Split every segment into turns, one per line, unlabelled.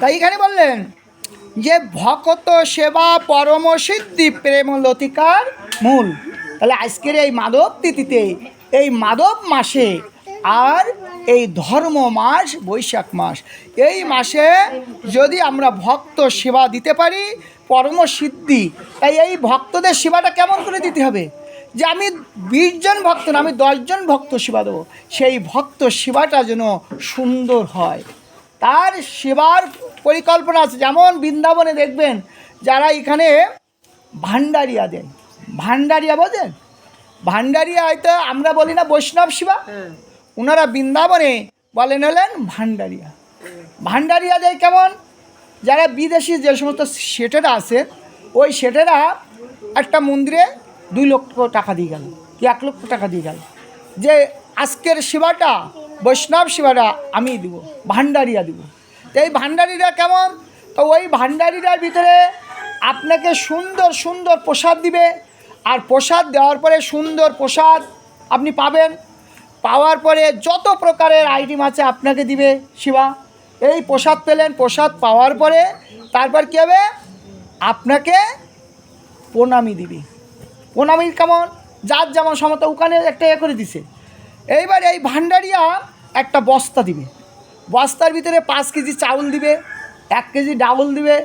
তাই এখানে বললেন যে ভকত সেবা পরম সিদ্ধি, প্রেম লতিকার মূল। তাহলে আজকের এই মাধব তিথিতে, এই মাধব মাসে আর এই ধর্ম মাস, বৈশাখ মাস। এই মাসে যদি আমরা ভক্ত সেবা দিতে পারি, পরম সিদ্ধি, তাই এই ভক্তদের সেবাটা কেমন করে দিতে হবে? যে আমি বিশ জন ভক্ত না আমি দশজন ভক্ত সেবা দেবো। সেই ভক্ত সেবাটা যেন সুন্দর হয়। তার সেবার পরিকল্পনা আছে। যেমন বৃন্দাবনে দেখবেন যারা এখানে ভান্ডারিয়া দেন। ভান্ডারিয়া বোঝেন? ভান্ডারিয়া হয়তো আমরা বলি না বৈষ্ণব সেবা। ওনারা বৃন্দাবনে বলেন হলেন ভান্ডারিয়া ভান্ডারিয়া দেয় কেমন? যারা বিদেশি যে সমস্ত সেটেরা আছে ওই সেটেরা একটা মন্দিরে দুই লক্ষ টাকা দিয়ে গেল, কি এক লক্ষ টাকা দিয়ে গেল। যে আজকের সেবাটা, বৈষ্ণব সেবাটা আমি দিব ভান্ডারিয়া দিব। তো এই ভান্ডারিরা কেমন? তো ওই ভান্ডারিরার ভিতরে আপনাকে সুন্দর সুন্দর প্রসাদ দিবে। আর প্রসাদ দেওয়ার পরে সুন্দর প্রসাদ আপনি পাবেন। পাওয়ার পরে যত প্রকারের আইটেম আছে আপনাকে দিবে শিবা। এই প্রসাদ পেলেন, প্রসাদ পাওয়ার পরে তারপর কী হবে? আপনাকে প্রণামী দিবি। প্রণামীর কেমন যার যেমন সমতা ওখানে একটা এ করে দিছে। এইবার এই ভান্ডারিয়া একটা বস্তা দিবে। বস্তার ভিতরে পাঁচ কেজি চাউল দিবে এক কেজি ডাউল দিবে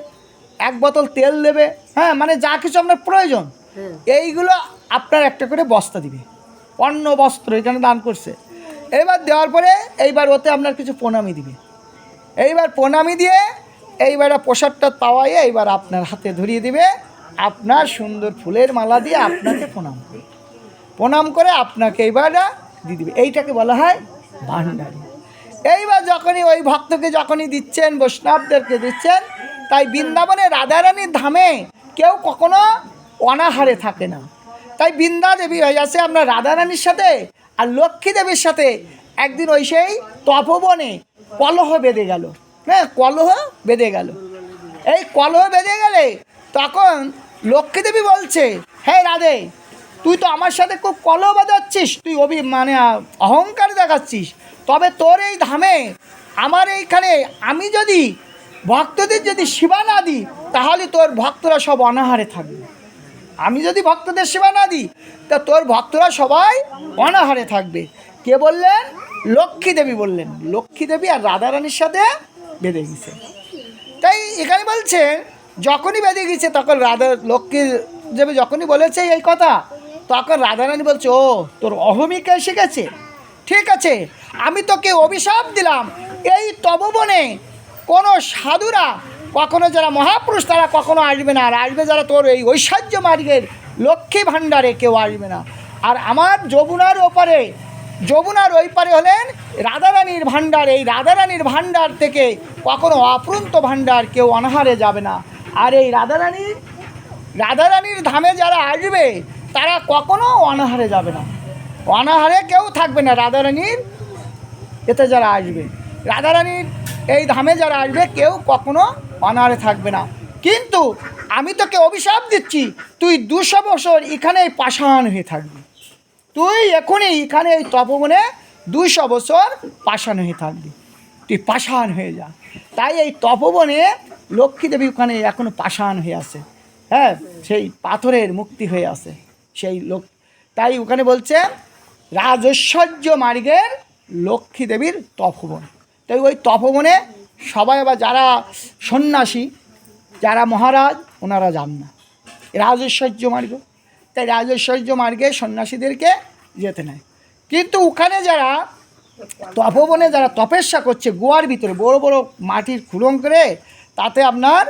এক বোতল তেল দেবে হ্যাঁ মানে যা কিছু আপনার প্রয়োজন। এইগুলো আপনার একটা করে বস্তা দিবে। অন্ন বস্ত্র এখানে দান করছে। এইবার দেওয়ার পরে এইবার ওতে আপনার কিছু প্রণামী দিবে। এইবার প্রণামী দিয়ে এইবার প্রসাদটা পাওয়াই এইবার আপনার হাতে ধরিয়ে দিবে। আপনার সুন্দর ফুলের মালা দিয়ে আপনাকে প্রণাম করবে প্রণাম করে আপনাকে এইবার দিয়ে দিবে। এইটাকে বলা হয় ভান্ডারি এইবার যখনই ওই ভক্তকে যখনই দিচ্ছেন, বৈষ্ণবদেরকে দিচ্ছেন, তাই বৃন্দাবনে রাধারানীর ধামে কেউ কখনো অনাহারে থাকে না। তাই বৃন্দা দেবী হয়ে আছে আমরা রাধারানীর সাথে আর লক্ষ্মী দেবীর সাথে একদিন ওই সেই তপবনে কলহ বেঁধে গেল। হ্যাঁ কলহ বেঁধে গেল। এই কলহ বেঁধে গেলে তখন লক্ষ্মী দেবী বলছে হ্যাঁ রাধে, তুই তো আমার সাথে খুব কলহ বাজাচ্ছিস। তুই অভি মানে অহংকার দেখাচ্ছিস। তবে তোর এই ধামে আমার এইখানে আমি যদি ভক্তদের যদি সেবা না দিই, তাহলে তোর ভক্তরা সব অনাহারে থাকবে। আমি যদি ভক্তদের সেবা না দিই, তা তোর ভক্তরা সবাই অনাহারে থাকবে। কে বললেন? লক্ষ্মী দেবী বললেন। লক্ষ্মী দেবী আর রাধারানীর সাথে বেঁধে গেছে। তাই এখানে বলছে যখনই বেঁধে গেছে, তখন রাধা লক্ষ্মী দেবী যখনই বলেছে এই কথা, তখন রাধারানী বলছে, ও, তোর অহমিকা এসে গেছে? ঠিক আছে, আমি তোকে অভিশাপ দিলাম। এই তববনে কোনো সাধুরা কখনো যারা মহাপুরুষ, তারা কখনো আসবে না। আর আসবে যারা তোর এই ঐশ্বর্য মার্গের লক্ষ্মী ভাণ্ডারে কেউ আসবে না। আর আমার যমুনার ওপারে, যমুনার ওই পারে হলেন রাধারানীর ভাণ্ডার। এই রাধারানীর ভাণ্ডার থেকে কখনো অপ্রন্ত ভাণ্ডার কেউ অনাহারে যাবে না। আর এই রাধারানীর রাধারানীর ধামে যারা আসবে, তারা কখনো অনাহারে যাবে না। অনাহারে কেউ থাকবে না। রাধারানীর এতে যারা আসবে, রাধারানীর এই ধামে যারা আসবে, কেউ কখনো অনাহারে থাকবে না। কিন্তু আমি তোকে অভিশাপ দিচ্ছি, তুই দুশো বছর এখানেই পাষাণ হয়ে থাকবি। তুই এখনই এখানে এই তপবনে দুইশো বছর পাষাণ হয়ে থাকবি। তুই পাষাণ হয়ে যা। তাই এই তপবনে লক্ষ্মী দেবী ওখানে এখনও পাষাণ হয়ে আছে। হ্যাঁ সেই পাথরের মুক্তি হয়ে আছে, সেই লোক। তাই ওখানে বলছে, রাজৈশ্বর্য মার্গের লক্ষ্মী দেবীর তপবন। তাই ওই তপবনে সবাই আবার যারা সন্ন্যাসী, যারা মহারাজ, ওনারা যান না। রাজৈশ্বর্য মার্গ। তাই রাজৈশ্বর্য মার্গে সন্ন্যাসীদেরকে যেতে নেয়। কিন্তু ওখানে যারা তপবনে যারা তপস্যা করছে, গোয়ার ভিতরে বড় বড় মাটির খুলং করে তাতে আপনার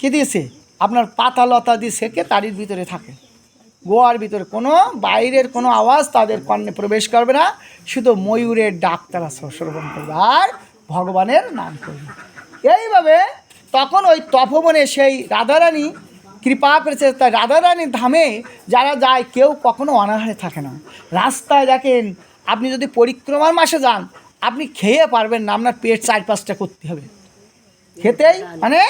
কী দিয়েছে? আপনার পাতা লতা দিয়ে সেকে তারির ভিতরে থাকে। গোয়ার ভিতরে কোনো, বাইরের কোনো আওয়াজ তাদের কর্ণে প্রবেশ করবে না। শুধু ময়ূরের ডাক তারা শ্রবণ করবে আর ভগবানের নাম করবে। এইভাবে তখন ওই তপবনে সেই রাধারানী কৃপা করেছে। তাই রাধারানীর ধামে যারা যায়, কেউ কখনো অনাহারে থাকে না। রাস্তায় দেখেন, আপনি যদি পরিক্রমার মাসে যান, আপনি খেয়ে পারবেন না। আপনার পেট চার পাঁচটা করতে হবে। খেতেই? মানে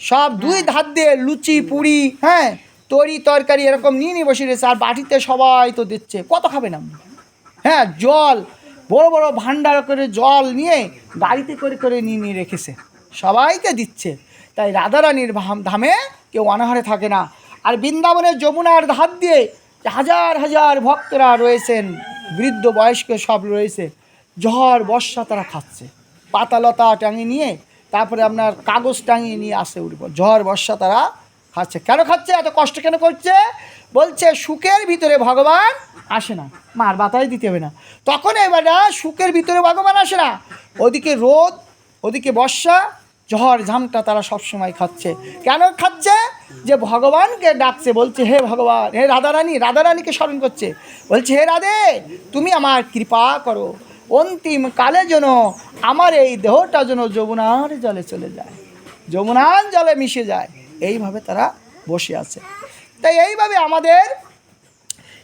সব দুই ধার দিয়ে লুচি পুরি হ্যাঁ তরি তরকারি এরকম নিয়ে নিয়ে বসে রয়েছে আর বাটিতে সবাই তো দিচ্ছে। কত খাবেন আপনি হ্যাঁ জল বড় বড় ভান্ডার করে জল নিয়ে গাড়িতে করে করে নিয়ে নিয়ে রেখেছে। সবাইকে দিচ্ছে। তাই রাধারানীর ধামে কেউ অনাহারে থাকে না। আর বৃন্দাবনের যমুনার ধার দিয়ে হাজার হাজার ভক্তরা রয়েছেন। বৃদ্ধ বয়স্ক সব রয়েছে। ঝড় বর্ষা তারা খাচ্ছে। পাতালতা টাঙিয়ে নিয়ে তারপরে আপনার কাগজ টাঙিয়ে নিয়ে আসে উঠব ঝড়, বর্ষা তারা খাচ্ছে। কেন খাচ্ছে? এত কষ্ট কেন করছে? বলছে, সুখের ভিতরে ভগবান আসে না। মার বাতায় দিতে হবে না। তখন এবার সুখের ভিতরে ভগবান আসে না। ওদিকে রোদ, ওদিকে বর্ষা, ঝড়, ঝামটা তারা সবসময় খাচ্ছে। কেন খাচ্ছে? যে ভগবানকে ডাকছে, বলছে, হে ভগবান, হে রাধারানী, রাধারানীকে স্মরণ করছে। বলছে, হে রাধে, তুমি আমার কৃপা করো। অন্তিম কালে যেন আমার এই দেহটা যেন যমুনার জলে চলে যায়, যমুনার জলে মিশে যায়। এইভাবে তারা বসে আছে। তাই এইভাবে আমাদের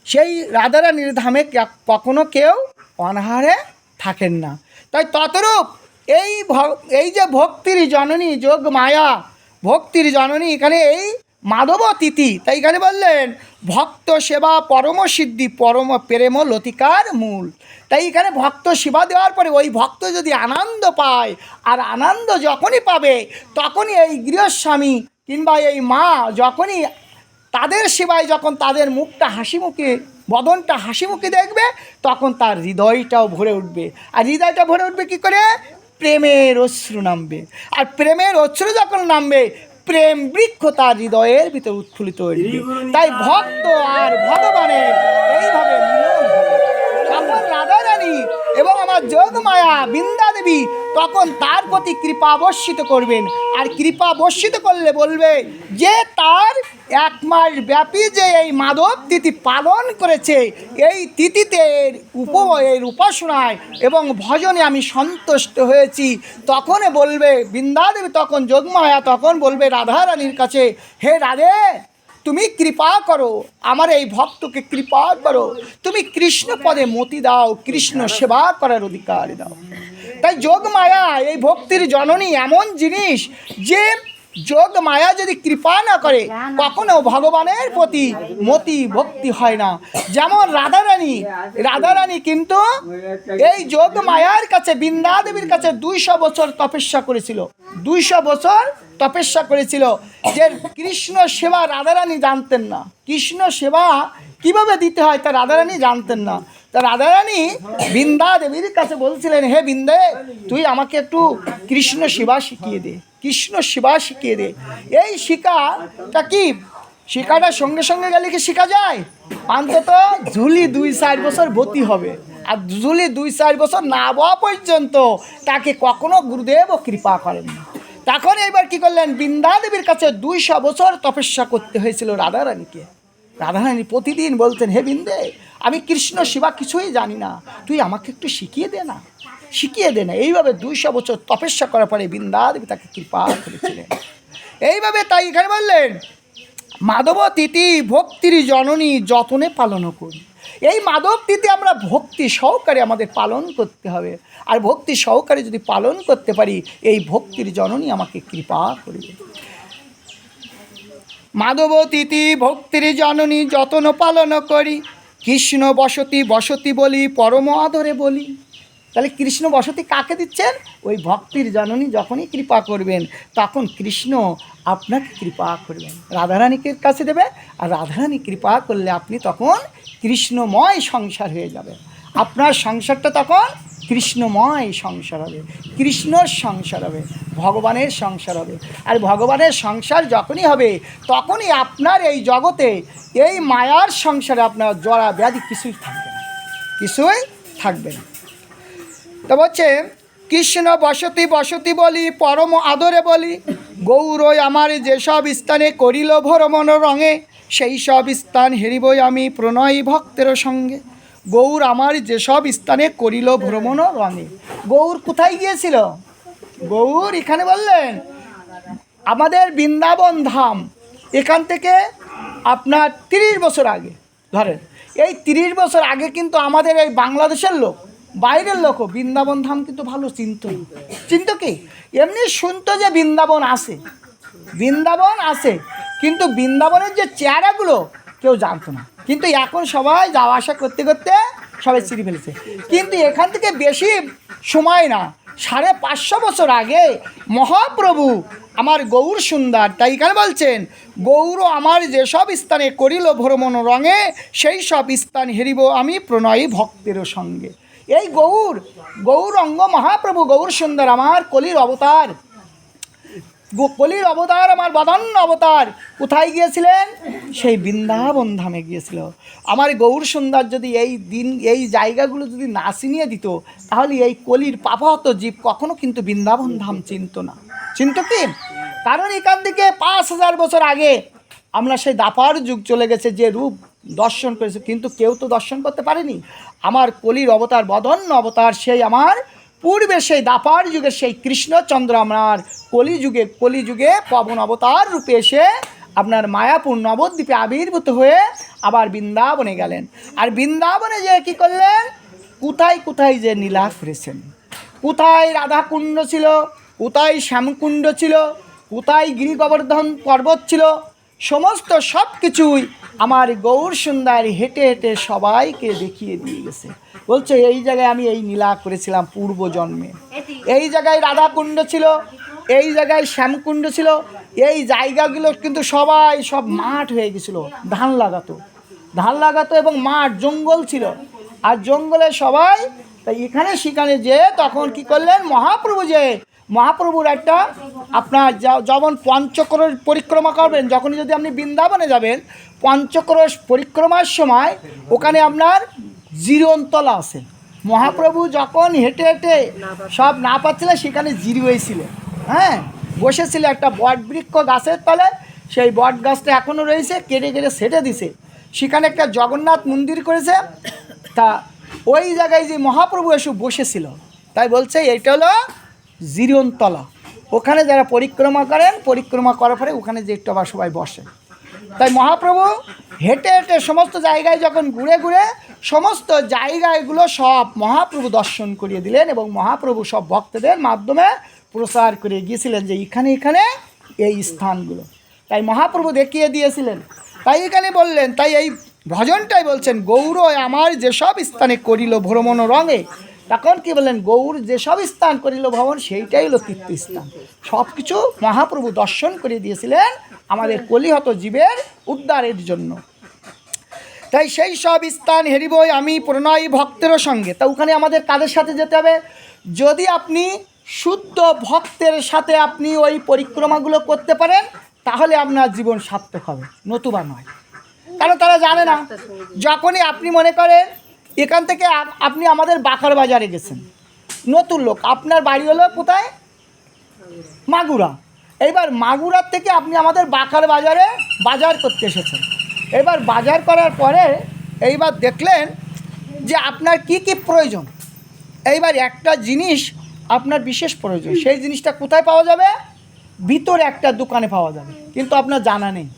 সেই রাধারানীর ধামে কখনো কেউ অনাহারে থাকেন না। তাই ততরূপ এই এই যে ভক্তির জননী যোগ মায়া ভক্তির জননী, এখানে এই মাধব তিথি তাই এখানে বললেন, ভক্ত সেবা পরম সিদ্ধি পরম প্রেম লতিকার মূল। তাই এখানে ভক্ত সেবা দেওয়ার পরে ওই ভক্ত যদি আনন্দ পায়, আর আনন্দ যখনই পাবে, তখনই এই গৃহস্বামী কিংবা এই মা যখনই তাদের সেবায় যখন তাদের মুখটা হাসি মুখে, বদনটা হাসি মুখে দেখবে, তখন তার হৃদয়টাও ভরে উঠবে। আর হৃদয়টা ভরে উঠবে কি করে? প্রেমের অশ্রু নামবে। আর প্রেমের অশ্রু যখন নামবে প্রেম বৃক্ষ তার হৃদয়ের ভিতর উৎফুল্লিত হয়ে তাই ভক্ত আর ভগবানের এইভাবে মিলন হবে। তখন রাধারানী এবং আমার যোগ মায়া বৃন্দা দেবী তখন তার প্রতি কৃপা বর্ষিত করবেন আর কৃপা বর্ষিত করলে বলবে যে তার এক মাস ব্যাপী যে এই মাধব তিথি পালন করেছে, এই তিথিতে উপ এর উপাসনায় এবং ভজনে আমি সন্তুষ্ট হয়েছি তখন বলবে বৃন্দাদেবী, তখন যোগমায়া তখন বলবে রাধারানীর কাছে, হে রাধে তুমি কৃপা করো, আমার এই ভক্তকে কৃপা করো। তুমি কৃষ্ণ পদে মতি দাও, কৃষ্ণ সেবা করার অধিকার দাও। তাই যোগ মায়া এই ভক্তির জননী, এমন জিনিস যে যোগ মায়া যদি কৃপা না করে কখনো ভগবানের প্রতি মতি ভক্তি হয় না। যেমন রাধারানী রাধারানী কিন্তু এই যোগ মায়ার কাছে বৃন্দা দেবীর কাছে দুইশো বছর তপস্যা করেছিল। দুইশো বছর তপস্যা করেছিল যে কৃষ্ণ সেবা রাধারানী জানতেন না। কৃষ্ণ সেবা কীভাবে দিতে হয় তা রাধারানী জানতেন না। তা রাধারানী বৃন্দা দেবীর কাছে বলছিলেন, হে বৃন্দে, তুই আমাকে একটু কৃষ্ণ সেবা শিখিয়ে দে, কৃষ্ণ সেবা শিখিয়ে দে। এই শিকাটা কি? শিকাটা সঙ্গে সঙ্গে গেলে কি শেখা যায়? অন্তত ঝুলি দুই চার বছর ভর্তি হবে। আর ঝুলি দুই চার বছর না হওয়া পর্যন্ত তাকে কখনো গুরুদেব কৃপা করেন তখন এবার কি করলেন? বৃন্দা দেবীর কাছে দুইশো বছর তপস্যা করতে হয়েছিল রাধারানীকে। রাধারানী প্রতিদিন বলতেন, হে বিন্দে আমি কৃষ্ণ শিবা কিছুই জানি না। তুই আমাকে একটু শিখিয়ে দে না। শিখিয়ে দে না। এইভাবে দুইশো বছর তপস্যা করার পরে বৃন্দা দেবী তাকে কৃপা করেছিলেন। এইভাবে তাই এখানে বললেন, মাধব তিথি ভক্তির জননী যতনে পালন করি। এই মাধব তিথি আমরা ভক্তি সহকারে আমাদের পালন করতে হবে। আর ভক্তি সহকারে যদি পালন করতে পারি, এই ভক্তির জননী আমাকে কৃপা করবে। মাধব তিথি ভক্তির জননী যতন পালন করি কৃষ্ণ বসতি বসতি বলি, পরম আদরে বলি। তাহলে কৃষ্ণ বসতি কাকে দিচ্ছেন? ওই ভক্তির জননী যখনই কৃপা করবেন, তখন কৃষ্ণ আপনাকে কৃপা করবেন। রাধারানীকে কাছে দেবে, আর রাধারানী কৃপা করলে আপনি তখন কৃষ্ণময় সংসার হয়ে যাবে আপনার সংসারটা তখন কৃষ্ণময় সংসার হবে, কৃষ্ণর সংসার হবে, ভগবানের সংসার হবে। আর ভগবানের সংসার যখনই হবে, তখনই আপনার এই জগতে এই মায়ার সংসারে আপনার জরা ব্যাধি কিছুই থাকবে না, কিছুই থাকবে না। তো বলছে কৃষ্ণ বসতি বসতি বলি, পরম আদরে বলি, গৌরই আমার যেসব স্থানে করিল ভ্রমণ রঙে, সেই সব স্থান হেরিবই আমি প্রণয়ী ভক্তের সঙ্গে। গৌর আমার যেসব স্থানে করিল ভ্রমণ রঙে। গৌর কোথায় গিয়েছিল? গৌর এখানে বললেন, আমাদের বৃন্দাবন ধাম এখান থেকে আপনার তিরিশ বছর আগে, ধরেন, এই তিরিশ বছর আগে কিন্তু আমাদের এই বাংলাদেশের লোক, বাইরের লোকও বৃন্দাবন ধাম কিন্তু ভালো চিনত চিনত কি? এমনি শুনতো যে বৃন্দাবন আছে বৃন্দাবন আছে, কিন্তু বৃন্দাবনের যে চেহারাগুলো কেউ জানতো না। কিন্তু এখন সবাই যাওয়া আসা করতে করতে সবাই চিনি ফেলেছে। কিন্তু এখান থেকে বেশি সময় না, সাড়ে পাঁচশো বছর আগে মহাপ্রভু আমার গৌর সুন্দর, তাই এখানে বলছেন, গৌর আমার যেসব স্থানে করিল ভ্রমণ রঙে, সেই সব স্থান হেরিব আমি প্রণয়ী ভক্তের সঙ্গে। এই গৌর গৌরঙ্গ মহাপ্রভু গৌর সুন্দর আমার কলির অবতার। গো- কলির অবতার, আমার বদন্ন অবতার। কোথায় গিয়েছিলেন? সেই বৃন্দাবন ধামে গিয়েছিল। আমার গৌর সুন্দর যদি এই দিন, এই জায়গাগুলো যদি না চিনিয়ে দিত, তাহলে এই কলির পাপাহত জীব কখনো কিন্তু বৃন্দাবন ধাম চিনত না। চিনত কি? কারণ এখান থেকে পাঁচ হাজার বছর আগে আমরা সেই দাপার যুগ চলে গেছে, যে রূপ দর্শন করেছে। কিন্তু কেউ তো দর্শন করতে পারেনি। আমার কলির অবতার বদন্ন অবতার, সেই আমার পূর্বে সেই দাপার যুগে সেই কৃষ্ণচন্দ্র আমার কলিযুগে কলিযুগে পবন অবতার রূপে এসে আপনার মায়াপুর নবদ্বীপে আবির্ভূত হয়ে আবার বৃন্দাবনে গেলেন। আর বৃন্দাবনে যে কি করলেন? কোথায় কোথায় যে নীলা করেছেন? কোথায় রাধাকুণ্ড ছিল? কোথায় শ্যামকুণ্ড ছিল? কোথায় গিরি গোবর্ধন পর্বত ছিল? সমস্ত সব কিছুই আমার গৌর সুন্দর হেঁটে হেঁটে সবাইকে দেখিয়ে দিয়ে গেছে। বলছে, এই জায়গায় আমি এই নীলা করেছিলাম পূর্ব জন্মে। এই জায়গায় রাধাকুণ্ড ছিল, এই জায়গায় শ্যামকুণ্ড ছিল, এই জায়গাগুলো কিন্তু সবাই সব মাঠ হয়ে গেছিল, ধান লাগাতো। ধান লাগাতো এবং মাঠ, জঙ্গল ছিল। আর জঙ্গলে সবাই, তাই এখানে সেখানে যে তখন কি করলেন, মহাপ্রভু যে, মহাপ্রভুর একটা আপনার যখন পঞ্চক্রোশ পরিক্রমা করবেন, যখনই যদি আপনি বৃন্দাবনে যাবেন, পঞ্চক্রোশ পরিক্রমার সময় ওখানে আপনার জিরন্তলা আছে। মহাপ্রভু যখন হেঁটে হেঁটে সব না পাচ্ছিলেন, সেখানে জিরি হয়েছিল। হ্যাঁ? বসেছিল একটা বট বৃক্ষ গাছের তলে, সেই বট গাছটা এখনও রয়েছে, কেটে কেটে সেটে দিছে। সেখানে একটা জগন্নাথ মন্দির করেছে। তা ওই জায়গায় যে মহাপ্রভু এসে বসেছিল, তাই বলছে এটা হলো জিরন্তলা। ওখানে যারা পরিক্রমা করেন, পরিক্রমা করার পরে ওখানে যে একটু আবার সবাই বসে তাই মহাপ্রভু হেঁটে হেঁটে সমস্ত জায়গায় যখন ঘুরে ঘুরে সমস্ত জায়গাগুলো সব মহাপ্রভু দর্শন করিয়ে দিলেন এবং মহাপ্রভু সব ভক্তদের মাধ্যমে প্রচার করে গিয়েছিলেন যে এখানে এখানে এই স্থানগুলো। তাই মহাপ্রভু দেখিয়ে দিয়েছিলেন। তাই এখানে বললেন, তাই এই ভজনটাই বলছেন গৌর আমার যেসব স্থানে করিল ভ্রমণ রঙে তখন কি বললেন গৌর যেসব স্থান করিল ভবন সেইটাই হলো তীর্থস্থান সব কিছু মহাপ্রভু দর্শন করে দিয়েছিলেন আমাদের কলিহত জীবের উদ্ধারের জন্য। তাই সেই সব স্থান হেরিবই আমি প্রণয়ী ভক্তেরও সঙ্গে। তা ওখানে আমাদের কাদের সাথে যেতে হবে? যদি আপনি শুদ্ধ ভক্তের সাথে আপনি ওই পরিক্রমাগুলো করতে পারেন তাহলে আপনার জীবন সার্থক হবে নতুবা নয়। কারণ তারা জানে না যখনই আপনি মনে করেন এখান থেকে আপনি আমাদের বাকার বাজারে গেছেন। নতুন লোক। আপনার বাড়ি হলো কোথায়? মাগুরা। এইবার মাগুরার থেকে আপনি আমাদের বাকার বাজারে বাজার করতে এসেছেন। এবার বাজার করার পরে এইবার দেখলেন যে আপনার কি কি প্রয়োজন। এইবার একটা জিনিস আপনার বিশেষ প্রয়োজন। সেই জিনিসটা কোথায় পাওয়া যাবে? ভিতরে একটা দোকানে পাওয়া যাবে। কিন্তু আপনার জানা নেই।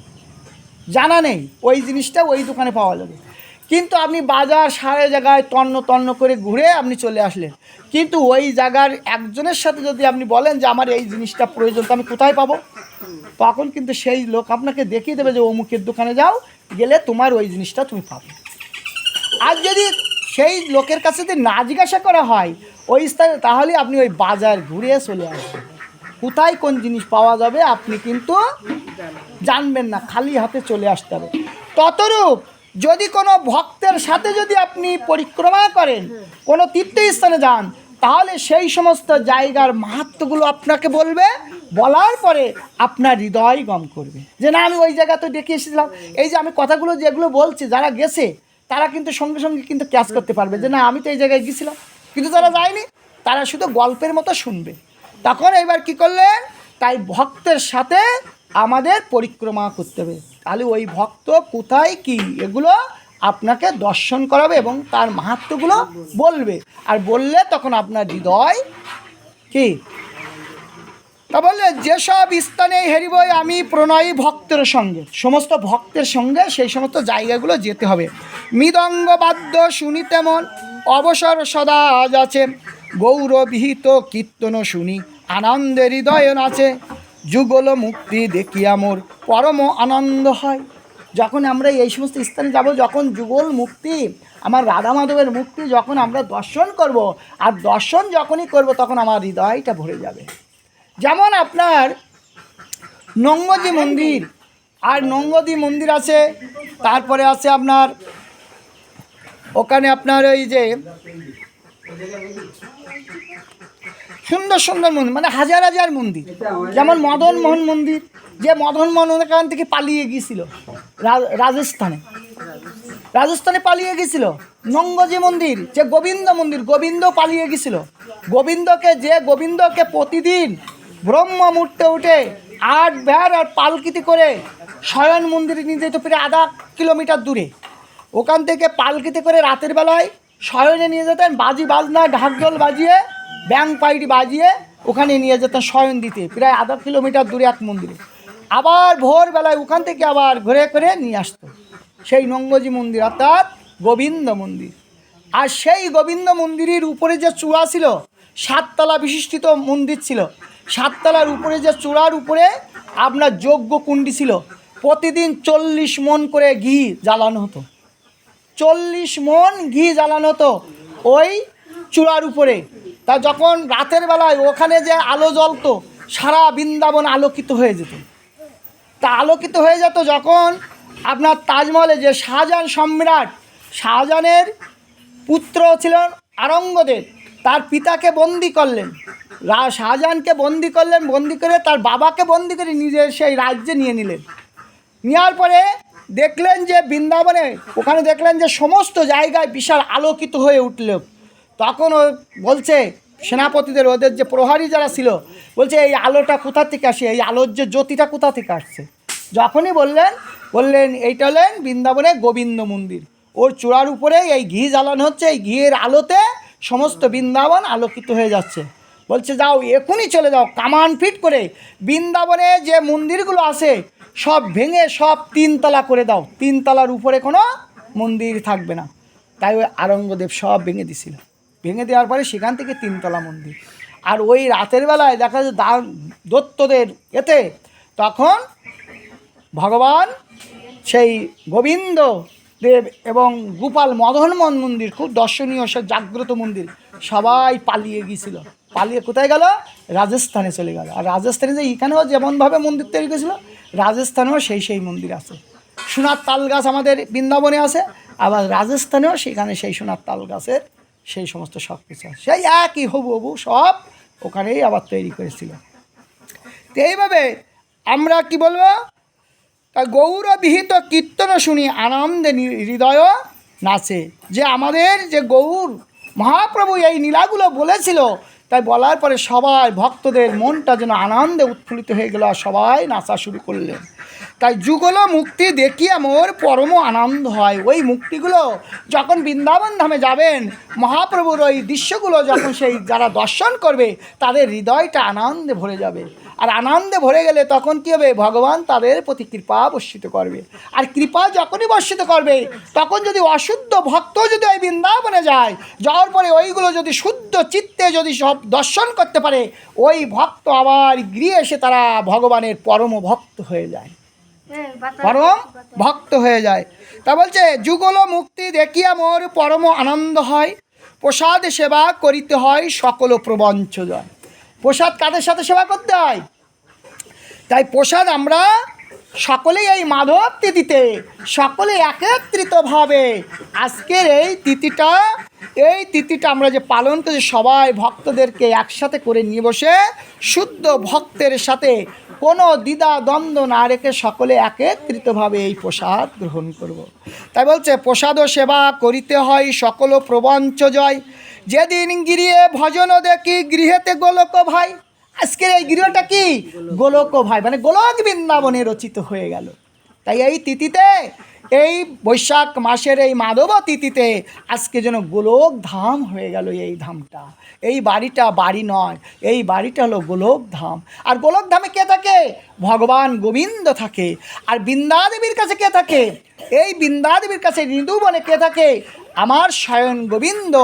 জানা নেই। ওই জিনিসটা ওই দোকানে পাওয়া যাবে। কিন্তু আপনি বাজার সারা জায়গায় তন্ন তন্ন করে ঘুরে আপনি চলে আসলেন। কিন্তু ওই জায়গার একজনের সাথে যদি আপনি বলেন যে আমার এই জিনিসটা প্রয়োজন, তো আমি কোথায় পাবো? তখন কিন্তু সেই লোক আপনাকে দেখিয়ে দেবে যে অমুকের দোকানে যাও, গেলে তোমার ওই জিনিসটা তুমি পাবে। আর যদি সেই লোকের কাছে যদি না জিজ্ঞাসা করা হয়, ওই স্থানে তাহলে আপনি ওই বাজার ঘুরে চলে আসবেন। কোথায় কোন জিনিস পাওয়া যাবে আপনি কিন্তু জানবেন না, খালি হাতে চলে আসতে হবে। ততরূপ যদি কোনো ভক্তের সাথে যদি আপনি পরিক্রমা করেন, কোনো তীর্থস্থানে যান, তাহলে সেই সমস্ত জায়গার মাহাত্মগুলো আপনাকে বলবে, বলার পরে আপনার হৃদয় গম করবে। যে না, আমি ওই জায়গাতে ডেকে এসেছিলাম। এই যে আমি কথাগুলো যেগুলো বলছি, যারা গেছে, তারা কিন্তু সঙ্গে সঙ্গে কিন্তু ক্যাচ করতে পারবে যে না, আমি তো এই জায়গায় গেছিলাম। কিন্তু তারা যায়নি, তারা শুধু গল্পের মতো শুনবে। তখন এবার কি করলেন? তাই ভক্তের সাথে আমাদের পরিক্রমা করতে হবে। তাহলে ওই ভক্ত কোথায় কি, এগুলো আপনাকে দর্শন করাবে এবং তার মাহাত্মগুলো বলবে। আর বললে তখন আপনার হৃদয় কি? তা বললে, যেসব স্থানে হেরিবই আমি প্রণয়ী ভক্তের সঙ্গে। সমস্ত ভক্তের সঙ্গে সেই সমস্ত জায়গাগুলো যেতে হবে। মৃদঙ্গ বাদ্য শুনি তেমন অবসর সদা আজ আছে। গৌরবিহিত কীর্তন শুনি আনন্দের হৃদয় নাচে। যুগল মুক্তি দেখিয়া মোর পরম আনন্দ হয়। যখন আমরা এই সমস্ত স্থানে যাব, যখন যুগল মুক্তি, আমার রাধা মাধবের মুক্তি যখন আমরা দর্শন করব, আর দর্শন যখনই করব, তখন আমার হৃদয়টা ভরে যাবে। যেমন আপনার নঙ্গজি মন্দির, আর নঙ্গজি মন্দির আছে, তারপরে আছে আপনার, ওখানে আপনার ওই যে সুন্দর সুন্দর মন্দির মানে হাজার হাজার মন্দির। যেমন মদন মোহন মন্দির, যে মদন মোহন ওখান থেকে পালিয়ে গিয়েছিল রাজস্থানে। রাজস্থানে পালিয়ে গেছিল নঙ্গজি মন্দির, যে গোবিন্দ মন্দির, গোবিন্দ পালিয়ে গেছিল গোবিন্দকে, যে গোবিন্দকে প্রতিদিন ব্রহ্ম মুহূর্তে উঠে আট ভ্যার আর পালকিতে করে শয়ন মন্দিরে নিয়ে যেত প্রায় আধা কিলোমিটার দূরে। ওখান থেকে পালকিতে করে রাতের বেলায় শয়নে নিয়ে যেতেন, বাজি বাজনা, ঢাকঢোল বাজিয়ে ব্যাং পাইটি বাজিয়ে ওখানে নিয়ে যেতেন শয়ন দিতে, প্রায় আধা কিলোমিটার দূরে এক মন্দিরে। আবার ভোরবেলায় ওখান থেকে আবার ঘুরে করে নিয়ে আসতো। সেই নঙ্গজি মন্দির অর্থাৎ গোবিন্দ মন্দির। আর সেই গোবিন্দ মন্দিরের উপরে যে চূড়া ছিল, সাততলা বিশিষ্টিত মন্দির ছিল, সাততলার উপরে যে চূড়ার উপরে আপনার যজ্ঞ কুণ্ডি ছিল, প্রতিদিন চল্লিশ মন করে ঘি জ্বালানো হতো। চল্লিশ মন ঘি জ্বালানো হতো ওই চূড়ার উপরে। তা যখন রাতের বেলায় ওখানে যে আলো জ্বলতো, সারা বৃন্দাবন আলোকিত হয়ে যেত। তা আলোকিত হয়ে যেত যখন আপনার তাজমহলে যে শাহজাহান সম্রাট, শাহজাহানের পুত্র ছিলেন আরঙ্গদেব, তার পিতাকে বন্দি করলেন। শাহজাহানকে বন্দি করলেন, বন্দি করে তার বাবাকে বন্দি করে নিজের সেই রাজ্যে নিয়ে নিলেন। নেওয়ার পরে দেখলেন যে বৃন্দাবনে, ওখানে দেখলেন যে সমস্ত জায়গায় বিশাল আলোকিত হয়ে উঠল। তখন ও বলছে, সেনাপতিদের, ওদের যে প্রহারী যারা ছিল, বলছে, এই আলোটা কোথা থেকে আসে? এই আলোর যে জ্যোতিটা কোথা থেকে আসছে? যখনই বললেন বললেন, এইটা হলেন বৃন্দাবনে গোবিন্দ মন্দির। ওর চূড়ার উপরে এই ঘি জ্বালানো হচ্ছে। এই ঘিয়ের আলোতে সমস্ত বৃন্দাবন আলোকিত হয়ে যাচ্ছে। বলছে, যাও এখনই চলে যাও, কামান ফিট করে। বৃন্দাবনে যে মন্দিরগুলো আছে, সব ভেঙে সব তিনতলা করে দাও। তিনতলার উপরে কোনো মন্দির থাকবে না। তাই ওই আরঙ্গদেব সব ভেঙে দিছিল। ভেঙে দেওয়ার পরে সেখান থেকে তিনতলা মন্দির। আর ওই রাতের বেলায় দেখা যায় দা দত্তদের এতে তখন ভগবান সেই গোবিন্দ দেব এবং গোপাল মদনমোহন মন্দির, খুব দর্শনীয় সে জাগ্রত মন্দির, সবাই পালিয়ে গিয়েছিল। পালিয়ে কোথায় গেল? রাজস্থানে চলে গেল। আর রাজস্থানে যে এখানেও যেমনভাবে মন্দির তৈরি করেছিল, রাজস্থানেও সেই সেই মন্দির আছে। সোনার তাল গাছ আমাদের বৃন্দাবনে আছে, আবার রাজস্থানেও সেখানে সেই সোনার তাল গাছের সেই সমস্ত সব কিছু সেই একই হবু হবু সব ওখানেই আবার তৈরি করেছিল। তো এইভাবে আমরা কি বলব? তা গৌরবিহিত কীর্তন শুনি আনন্দে হৃদয় নাচে। যে আমাদের যে গৌর মহাপ্রভু এই নীলাগুলো বলেছিল, তাই বলার পরে সবাই ভক্তদের মনটা যেন আনন্দে উৎফুল্লিত হয়ে গেল আর সবাই নাচা শুরু করলেন। তাই যুগল মুক্তি দেখিয়া মোর পরম আনন্দ হয়। ওই মুক্তিগুলো যখন বৃন্দাবন ধামে যাবেন, মহাপ্রভুর ওই দৃশ্যগুলো যখন সেই যারা দর্শন করবে, তাদের হৃদয়টা আনন্দে ভরে যাবে। আর আনন্দে ভরে গেলে তখন কী হবে? ভগবান তাদের প্রতি কৃপা বর্ষিত করবে। আর কৃপা যখনই বর্ষিত করবে, তখন যদি অশুদ্ধ ভক্ত যদি ওই বৃন্দাবনে যায়, যাওয়ার পরে ওইগুলো যদি শুদ্ধ চিত্তে যদি সব দর্শন করতে পারে, ওই ভক্ত আবার গৃহে এসে তারা ভগবানের পরম ভক্ত হয়ে যায়। পরম ভক্ত হয়ে যায়। তা বলছে যুগল মুক্তি দেখিয়া মোর পরম আনন্দ হয়। প্রসাদ সেবা করিতে হয় সকল প্রবঞ্চ জয় প্রসাদ কাদের সাথে সেবা করতে হয়? তাই প্রসাদ আমরা সকলেই এই মাধব তিথিতে সকলে একত্রিতভাবে আজকের এই তিথিটা এই তিথিটা আমরা যে পালন করছি সবাই ভক্তদেরকে একসাথে করে নিয়ে বসে শুদ্ধ ভক্তের সাথে কোনো দ্বিধা, দ্বন্দ্ব না রেখে সকলে একত্রিতভাবে এই প্রসাদ গ্রহণ করব। তাই বলছে, প্রসাদ সেবা করিতে হয় সকল প্রবঞ্চ জয়। যেদিন গিরিয়ে ভজন দেখি গৃহেতে গোলক ভাই। আজকের এই গৃহটা কি? গোলক ভাই মানে গোলক বৃন্দাবনে রচিত হয়ে গেল। তাই এই তিথিতে এই বৈশাখ মাসের এই মাধব তিথিতে আজকে যেন গোলক ধাম হয়ে গেল এই ধামটা। এই বাড়িটা বাড়ি নয়, এই বাড়িটা হলো গোলক ধাম আর গোলক ধামে কে থাকে? ভগবান গোবিন্দ থাকে। আর বৃন্দাদেবীর কাছে কে থাকে? এই বৃন্দাদেবীর কাছে ঋতুবনে কে থাকে? আমার স্বয়ং গোবিন্দ।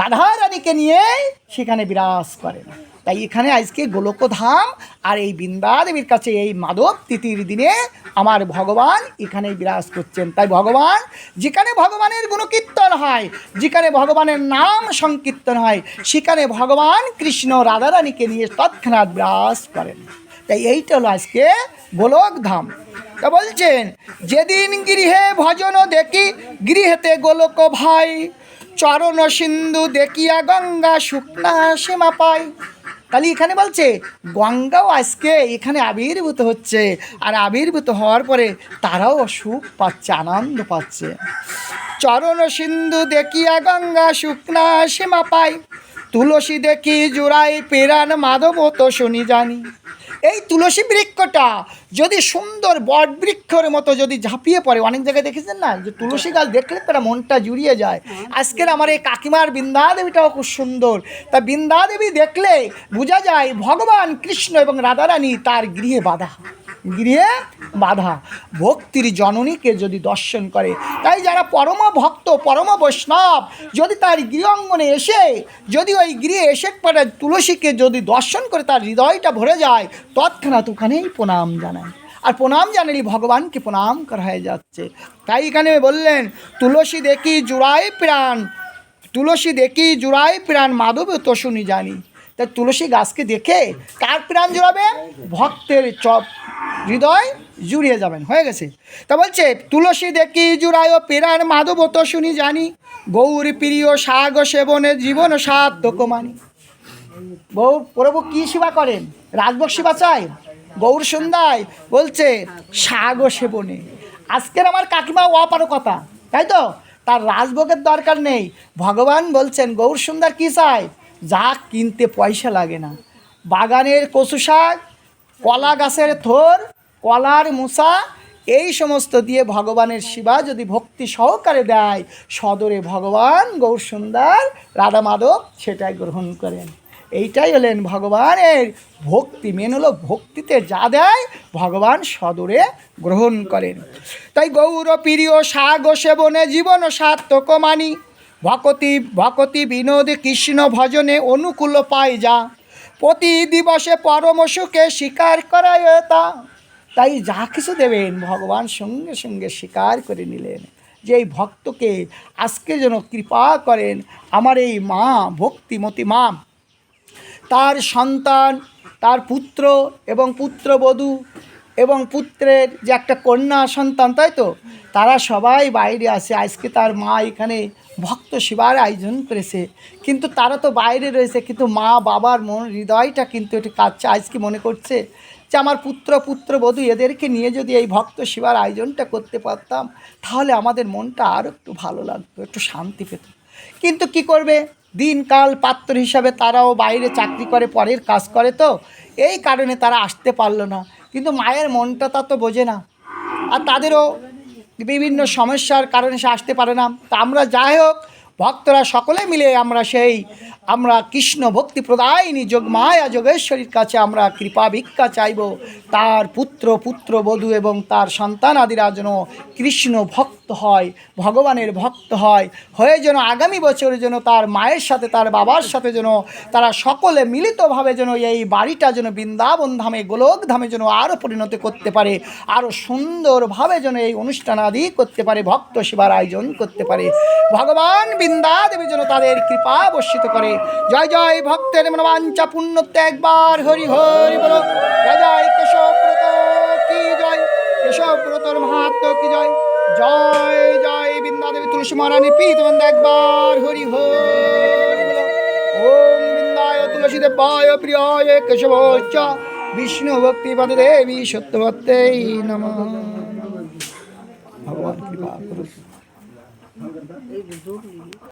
রাধারানীকে নিয়ে সেখানে বিরাজ করেন। তাই এখানে আজকে গোলকধাম আর এই বৃন্দা দেবীর কাছে এই মাধব তিথির দিনে আমার ভগবান এখানে বিরাজ করছেন। তাই ভগবান, যেখানে ভগবানের গুণকীর্তন হয়, যেখানে ভগবানের নাম সংকীর্তন হয়, সেখানে ভগবান কৃষ্ণ রাধারানীকে নিয়ে তৎক্ষণাৎ বিরাজ করেন। তাই এইটা হলো আজকে গোলকধাম। তা বলছেন, যেদিন গৃহে ভজন দেখি, গৃহেতে গোলক ভাই, চরণ সিন্ধু দেখিয়া গঙ্গা শুকনা সীমা পাই। তাহলে এখানে বলছে, গঙ্গাও আজকে এখানে আবির্ভূত হচ্ছে। আর আবির্ভূত হওয়ার পরে তারাও সুখ পাচ্ছে, আনন্দ পাচ্ছে। চরণ সিন্ধু দেখিয়া গঙ্গা শুকনা সীমা পায় তুলসী দেখি জোড়াই পেরান মাধবত শুনি জানি। এই তুলসী বৃক্ষটা যদি সুন্দর বট বৃক্ষর মতো যদি ঝাঁপিয়ে পড়ে অনেক জায়গায় দেখেছেন না? যে তুলসী গাছ দেখলে তারা মনটা জুড়িয়ে যায়। আজকের আমার এই কাকিমার বৃন্দা দেবীটাও খুব সুন্দর। তা বৃন্দা দেবী দেখলে বোঝা যায় ভগবান কৃষ্ণ এবং রাধারানী তার গৃহে বাধা। গৃহে বাধা। ভক্তির জননীকে যদি দর্শন করে। তাই যারা পরম ভক্ত পরম বৈষ্ণব যদি তার গৃহঙ্গনে এসে যদি ওই গৃহে এসে পরে তুলসীকে যদি দর্শন করে তার হৃদয়টা ভরে যায় তৎক্ষণাৎ ওখানেই প্রণাম জানায়। আর প্রণাম জানালি, ভগবানকে প্রণাম করা হয়ে যাচ্ছে। তাই এখানে বললেন, তুলসী দেখি জুড়াই প্রাণ, তুলসী দেখি জুড়াই প্রাণ, মাধব তো শুনি জানি। তাই তুলসী গাছকে দেখে কার প্রাণ জুড়াবে? ভক্তের চপ, হৃদয় জুড়িয়ে যাবেন, হয়ে গেছে। তা বলছে, তুলসী দেখি জুড়ায় প্রাণ, মাধব তো শুনি জানি, গৌর প্রিয় শাগ সেবনে জীবন সার্থক মানি। বউ, প্রভু কী সেবা করেন? রাজভোগ সেবা চায়? গৌর সন্ধ্যায় বলছে শাগ সেবনে। আজকের আমার কাকিমা অপারকতা, তাই তো? তার রাজভোগের দরকার নেই। ভগবান বলছেন, গৌর সুন্দর কী চায় যা কিনতে পয়সা লাগে না। বাগানের কচু শাক, কলা গাছের থোর, কলার মুসা, এই সমস্ত দিয়ে ভগবানের সেবা যদি ভক্তি সহকারে দেয়, সদরে ভগবান গৌর সুন্দর রাধা মাধব সেটাই গ্রহণ করেন। এইটাই হলেন ভগবানের ভক্তি। মেন হলো ভক্তিতে যা দেয় ভগবান সদরে গ্রহণ করেন। তাই গৌর, প্রিয়, সাগ সেবনে জীবন সার্থক মানি। ভকতি ভকতি বিনোদ কৃষ্ণ ভজনে অনুকূল পায় যা। প্রতি দিবসে পরম সুখে স্বীকার করায় তা। তাই যা কিছু দেবেন ভগবান সঙ্গে সঙ্গে স্বীকার করে নিলেন যে এই ভক্তকে আজকে যেন কৃপা করেন আমার এই মা, ভক্তিমতী মা। তার সন্তান, তার পুত্র এবং পুত্রবধূ এবং পুত্রের যে একটা কন্যা সন্তান, তাই তো? তারা সবাই বাইরে আসে আজকে তার মা এখানে ভক্ত সেবার আয়োজন করেছে। কিন্তু তারা তো বাইরে রয়েছে। কিন্তু মা বাবার মন, হৃদয়টা কিন্তু একটু কাঁদছে। আজকে মনে করছে যে আমার পুত্র, পুত্রবধূ এদেরকে নিয়ে যদি এই ভক্ত সেবার আয়োজনটা করতে পারতাম, তাহলে আমাদের মনটা আরও একটু ভালো লাগতো, একটু শান্তি পেত। কিন্তু কি করবে? দিনকাল পাত্র হিসাবে তারাও বাইরে চাকরি করে, পরের কাজ করে তো। এই কারণে তারা আসতে পারল না। কিন্তু মায়ের মনটা তা তো বোঝে না। আর তাদেরও বিভিন্ন সমস্যার কারণে সে আসতে পারে না। তা আমরা যাই হোক, ভক্তরা সকলে মিলে আমরা সেই আমরা কৃষ্ণ ভক্তি প্রদায়িনী যোগমায়া যোগেশ্বরীর কাছে আমরা কৃপা ভিক্ষা চাইব। তার পুত্র পুত্রবধূ এবং তার সন্তান আদিরা যেন কৃষ্ণ ভক্ত হয়, ভগবানের ভক্ত হয়, হয়ে যেন আগামী বছরে যেন তার মায়ের সাথে, তার বাবার সাথে যেন তারা সকলে মিলিতভাবে যেন এই বাড়িটা যেন বৃন্দাবন ধামে, গোলক ধামে যেন আরও পরিণত করতে পারে, আরও সুন্দরভাবে যেন এই অনুষ্ঠান আদি করতে পারে, ভক্ত সেবার আয়োজন করতে পারে। ভগবান বৃন্দা দেবী যেন তাদের কৃপা বর্ষিত করে জয় জয় ভক্তের মনোবাঞ্ছা পুণ্যতে একবার হরি হরি বলো। জয় জয় কেশব্রত কি জয়? কেশব্রতর মাহাত্ম কি জয়? জয় জয় বৃন্দা দেবী তুলসী মহারানী প্রীত একবার, হরি হরি বলো। ওম বৃন্দায় তুলসী দেবায় প্রিয়ায় কেশবচ্চ বিষ্ণু ভক্তি পদে দেবী সত্যভক্তেই নমঃ। ভগবান কৃপা করুন।